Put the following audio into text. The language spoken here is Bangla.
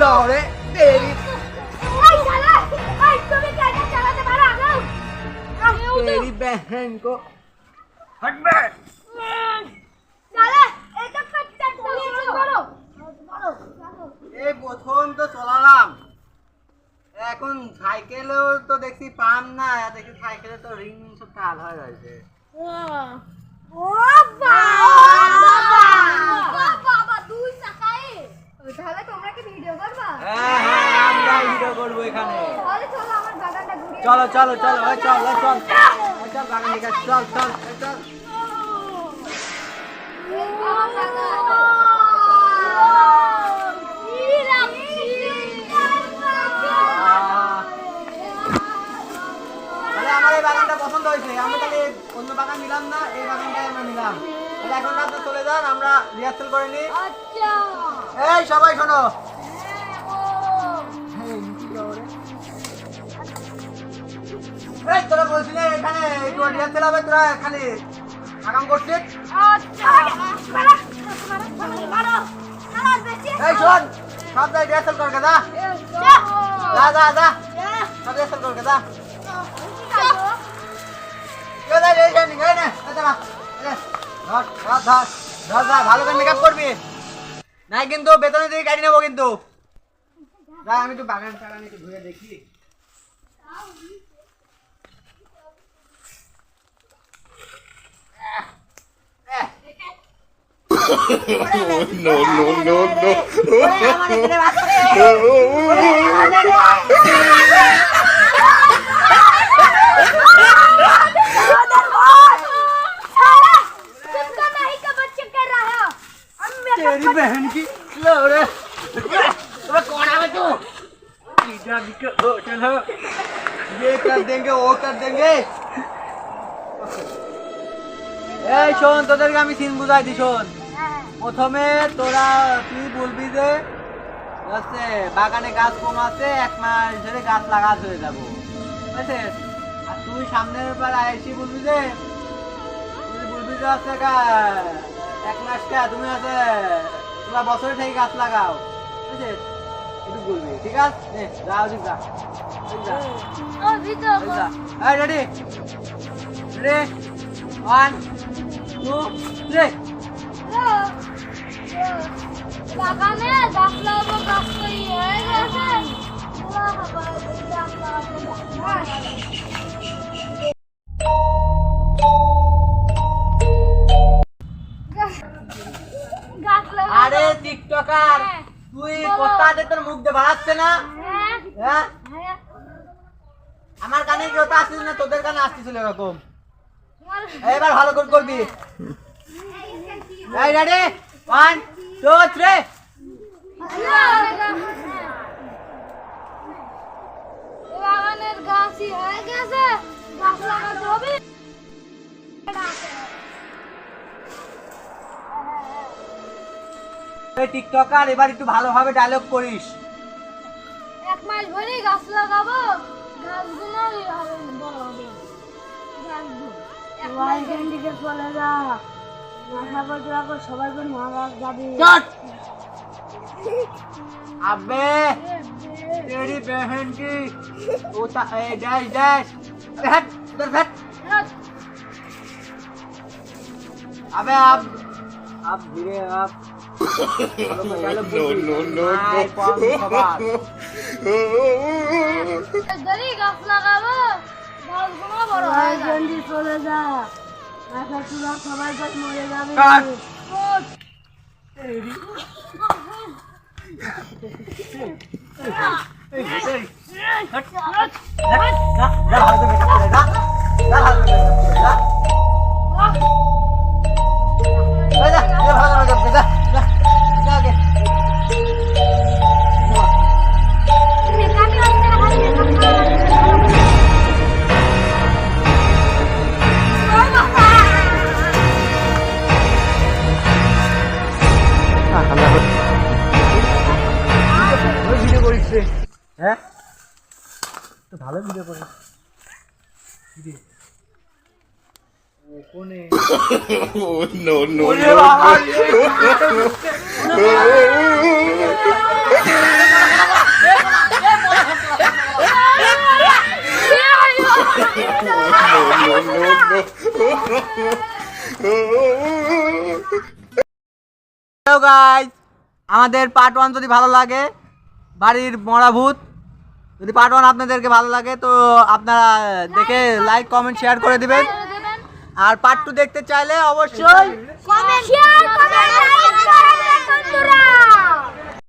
লড়ে তেরি তেরি বহন কো হটবে? প্রথম তো চলালাম। এখন সাইকেলও তো দেখছি পাম না দেখি সাইকেলে তো রিং সব কাল হয়ে গেছে বাবা বাবা দুই তাহলে তোমরা হ্যাঁ হ্যাঁ আমরা ভিডিও করব এখানে। চলো বাগানটা চলো চলো চলো চল চল বাগান দিকে চল চল চল। বাগানটা পছন্দ হয়েছে। আমরা তাহলে অন্য বাগান নিলাম না এই বাগানটাই আমরা নিলাম। তাহলে এখন আপনি চলে যান আমরা রিহার্সাল করে নিই। এই সবাই শোনো এই তোরা বলছিলে তোরা খালি আগাম করছিস এই শোন সব জায়গায় রিহার্সাল কর যা যা যা যা সব রিহার্সাল কর ভালো করে মেকআপ করবি নাই কিন্তু বেতনের দিকে গাড়ি নেব কিন্তু। যা আমি একটু বাগান টাগান একটু ঘুরে দেখি। No, no, no, no. Leader निकल होटल हो ये कर देंगे वो कर देंगे এই শোন তোদেরকে আমি সিন বুঝাই দি শোন প্রথমে তোরা তুই বলবি যে হচ্ছে বাগানে গাছ কম আছে এক মাস ধরে গাছ লাগাতে হয়ে যাবো বুঝছিস আর তুই সামনের বার এসে বলবি যে তুই বলবি যে হচ্ছে গা- এক মাস কা তুমি আছে তোরা বছরে থেকে গাছ লাগাও বুঝছিস একটু বলবি ঠিক আছে? যা ওদিক যা ready ready one two three বাগানে গাছ লাগাবো গাছ তৈরি হয়ে গেছে। আরে টিকটকার। হ্যাঁ। তুই বলো। কোথাতে তোর মুখ দিয়ে বাড়াচ্ছে না। হ্যাঁ? আমার কানে কি ওটা আসছিল তোদের কানে আসতেছিল এরকম? এবার ভালো করে করবি। ওয়ান টু থ্রি এই টিকটকার এবার একটু ভালোভাবে ডায়লগ করিস এক মাস ভরেই গাছ লাগাবো গাছগুলো হবে বড় হবে গাছগুলো এক মাস দিকে চলে যা মাথা পর রাখো সবাই করে মারা যাবে চট আবে तेरी बहन की उता ए डैश डैश बैठ इधर बैठ अबे आप आप धीरे आप no, no, no, Ay, Juan, Juan. দেরি গাছ লাগাবো গাছগুলো বড় হয়ে যাবে জলদি চলে যা মাথা চূড়া সবাই করে মরে যাবে কাট। এই, এই, হট, হট, হ্যাঁ তো ভালো ভিডিও করিস কি রে? কোনে Oh, no, no, ওরে no. বাবা No, no, no. Hello guys আমাদের পার্ট ওয়ান যদি ভালো লাগে বাড়ির মরা ভূত। যদি পার্ট ওয়ান আপনাদেরকে ভালো লাগে তো আপনারা দেখে লাইক কমেন্ট শেয়ার করে দিবেন। দেবেন। আর পার্ট টু দেখতে চাইলে অবশ্যই